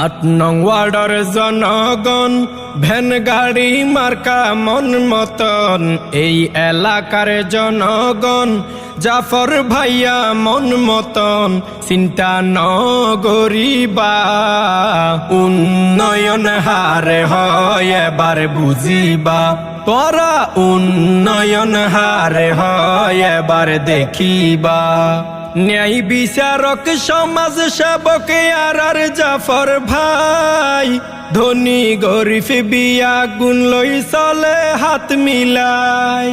আট নং ওয়ার্ডর জনগণ, ভ্যান, গাড়ি, মার্কা, মন মতন। এই এলাকার জনগণ, জাফর ভাইয়া মন মতন। চিন্তা নগরিবা উন্নয়ন হারে হয় এবার বুঝিবা। তোরা উন্নয়ন হারে হয় এবার দেখিবা। ন্যায় বিচারক, সমাজ সেবক আর আর জাফর ভাই। ধনী গরিফ বিয়া গুণ লই চলে হাত মিলাই।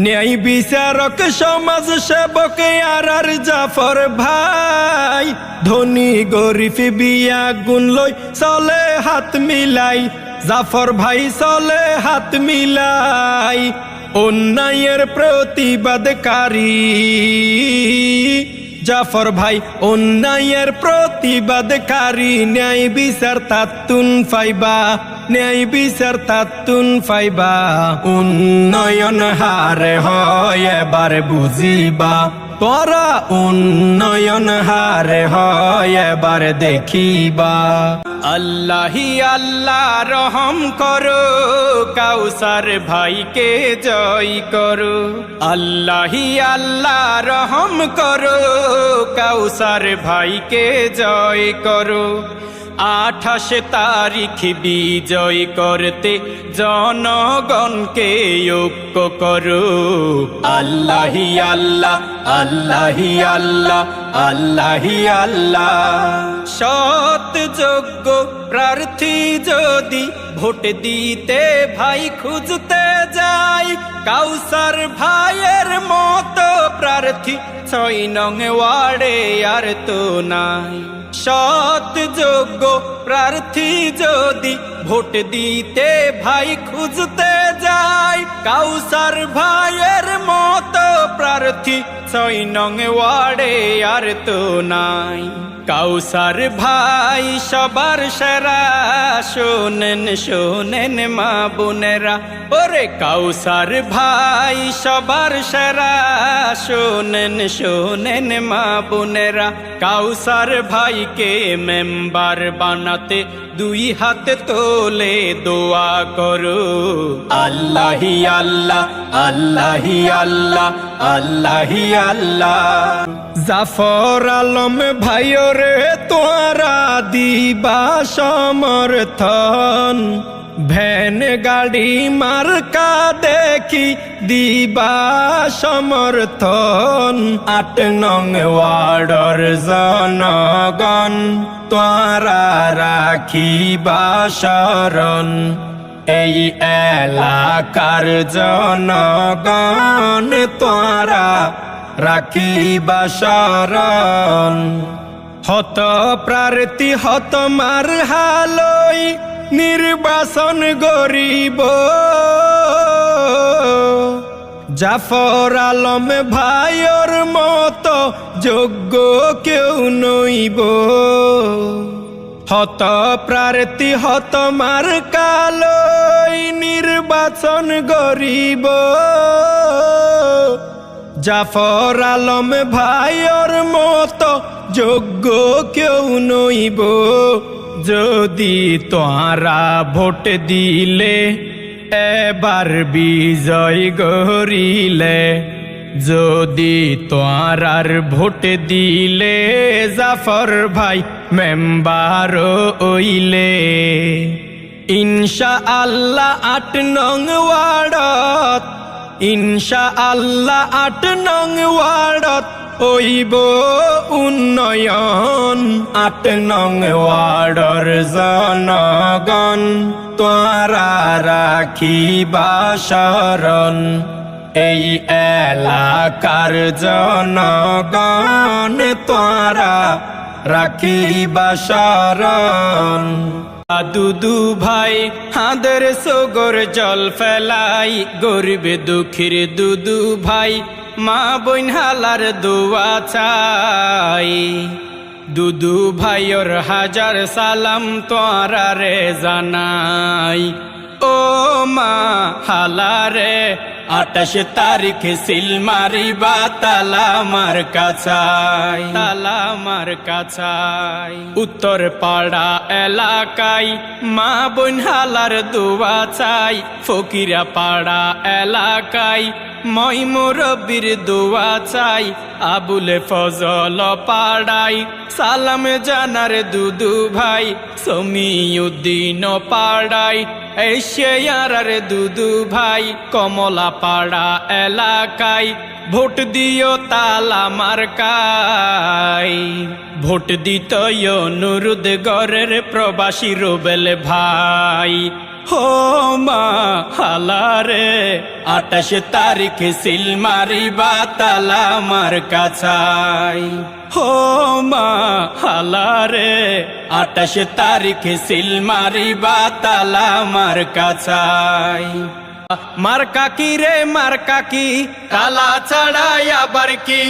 ন্যায় বিচারক, সমাজ সেবক আর আর জাফর ভাই। ধনী গরিফ বিয়া গুণ লই চলে হাত মিলাই। জাফর ভাই চলে হাত মিলাই। অন্যায়ের প্রতিবাদকারী। জাফর ভাই অন্যায়ের প্রতিবাদকারী ন্যায় বিচার তাত্তুন ফাইবা। ন্যায় বিচার তাত্তুন ফাইবা, উন্নয়ন হারে হয় এবার বুঝিবা। তোরা উন্নয়ন হারে হয় এবার দেখিবা। আল্লাহি আল্লাহ রহম করো, কাউসার ভাইকে জয় করো। আল্লাহি আল্লাহ রহম করো, কাউসার ভাইকে জয় করো। আঠাশ তারিখ বিজয় করতে জনগণকে ঐক্য করো। আল্লাহি আল্লাহ আল্লাহি আল্লাহ আল্লাহি আল্লাহ। সৎ যোগ্য প্রার্থী যদি ভোট দিতে ভাই খুঁজতে যাই, কাউসার ভাইয়ের মতো প্রার্থী ছয় নং ওয়ার্ডে আর তো নাই। সৎ যোগ্য প্রার্থী যদি ভোট দিতে ভাই খুঁজতে যায়, কাউসার ভাইয়ের মতো প্রার্থী ছয় নং ওয়ার্ডে আর তো নাই। কাউসার ভাই সবার সেরা। শোনেন শোনেন মা বোনেরা। ওরে কাউসার ভাই সবার সেরা। শোনেন শোনেন মা বোনেরা। কাউসার ভাইকে মেম্বার বানাতে দুই হাত তোলে দোয়া করো। আল্লাহি আল্লাহ আল্লাহি আল্লাহ। আল্লাহি আল্লাহ। জাফর আলম ভাইরে তোরা দিবা সমর্থন। ভ্যান গাড়ি মার্কা দেখি দিবা সমর্থন। আট নং ওয়ার্ডর জনগণ তোরা রাখিবা শরণ। এই এলাকার জনগণ তোরা রাখিবা শরণ? হত প্রার্থী, হত মার হালই নির্বাচন গরিব। জাফর আলম ভাইয়ের মতো যোগ্য কেউ নইব। হত প্রার্থী, হত মার কালই নির্বাচন গরিব। জাফর আলম ভাইয়ের মতো যোগ্য কেউ নইব। যদি তোরা ভোট দিলে, এবার বিজয় গরিলে যদি তোরার ভোট দিলে, জাফর ভাই মেম্বার ওইলে ইনশা আল্লাহ আট নং ওয়ার্ডত ইনশা আল্লাহ আট নং ওয়ার্ডত ওইব উন্নয়ন। আট নং ওয়ার্ডর জনগণ তোরা রাখিবা শরণ। এই এলাকার জনগণ তোরা রাখিবা শরণ। দুদু ভাই হাদের সগর জল ফেলাই, গরিবে দুঃখীর দুদু ভাই মা বইন হালার দোয়া চাই। দুদু ভাইয়র হাজার সালাম তোরা রে জানাই। ও মা হালারে আটাশ তারিখে সিল মারিবা, তালা মার কাছাই। তালা মার কাছাই। উত্তর পাড়া এলাকায় মা বোন হালার দোয়া চাই। ফকিরা পাড়া এলাকায় মই মুরব্বির দোয়া চাই। আবুলে ফজল পাড়াই সালাম জানার দুদু ভাই। সমিউদ্দিন পাড়াই এশিয়ার দুদু ভাই কমলা পাড়া এলাকায় ভোট দিও তালা মার্কাই ভোট দিত নুরুদ গড়ের প্রবাসী রোবেল ভাই। হো মা হালারে আটাশ তারিখে সিল মারিবা তালা মার কাছাই। হো মা হালারে আটাশ তারিখে সিল মারিবা তালা মার কাছাই। মার কাকি রে, মার কাকি কালা ছাড়াই আবার কি?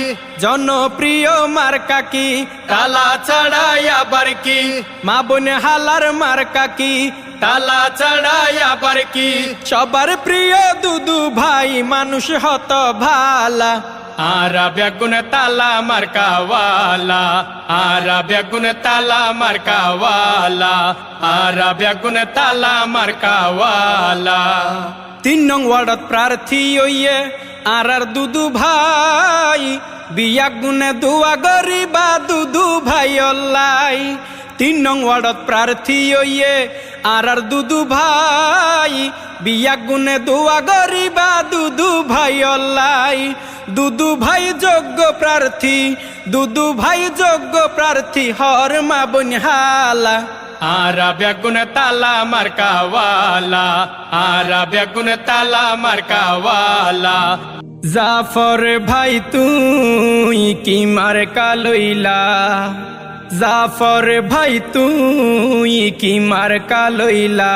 জনপ্রিয় মার কাকি কালা ছাড়াই আবার কি? মা বোন হালার মার কাকি তালা ছাড়াই আবার কি? সবার প্রিয় দুদু ভাই, মানুষ হত ভালা। আরা বেগুন তালা মার্কাওয়ালা। আরা বেগুন তালা মার্কাওয়ালা। আরা বেগুন তালা মার্কাওয়ালা। তিন নং ওয়ার্ডত প্রার্থী হইয়ে আর আর দুদু ভাই। বিয়া গুনে দুয়া গরিবা দুদু ভাই অল্লাই। তিন নং ওয়ার্ডত প্রার্থী হইয়ে আর আর দুদু ভাই বিয়া গুনে দুয়া গরিবা দুদু ভাই অল্লাই। দুদু ভাই যোগ্য প্রার্থী দুদু ভাই যোগ্য প্রার্থী হর মা বনহালা। আরা বেগুন তালা মার্কাওয়ালা আরা বেগুন তালা মার্কাওয়ালা জাফর ভাই তুই কি মার্কা লইলা জাফর ভাই, তুই কি মার্কা লইলা?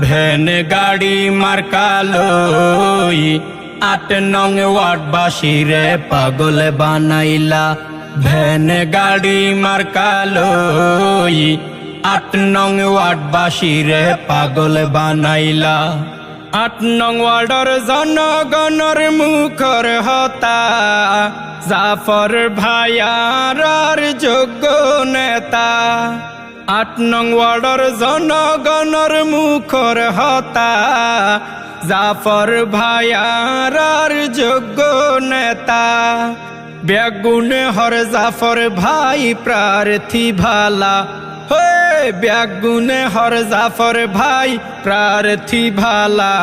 ভ্যান, গাড়ি, মার্কা লই। আট নং ওয়ার্ডবাসী রে পাগল বানাইলা। ভ্যান, গাড়ি, মার্কা লই। আট নং ওয়ার্ডবাসী রে পাগল বানাইলা। আট নং ওয়ার্ডর জনগণর মুখর হতা। জাফর ভাইয়ার যোগ্য নেতা। আট নং ওয়ার্ডর জনগণর মুখর হতা। জাফর ভাইয়ার যোগ্য নেতা। বেগুন হর জাফর ভাই প্রার্থী ভালা। হে বেগুন হর জাফর ভাই, প্রার্থী ভালা।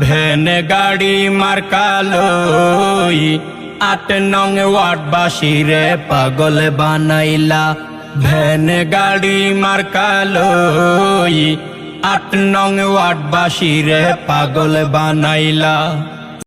ভ্যান, গাড়ি মার্কালই আট নং ওয়ার্ডবাসী রে পাগল বানাইলা। ভ্যান, গাড়ি মার্কালই আট নং ওয়ার্ডবাসী রে পাগল বানাইলা।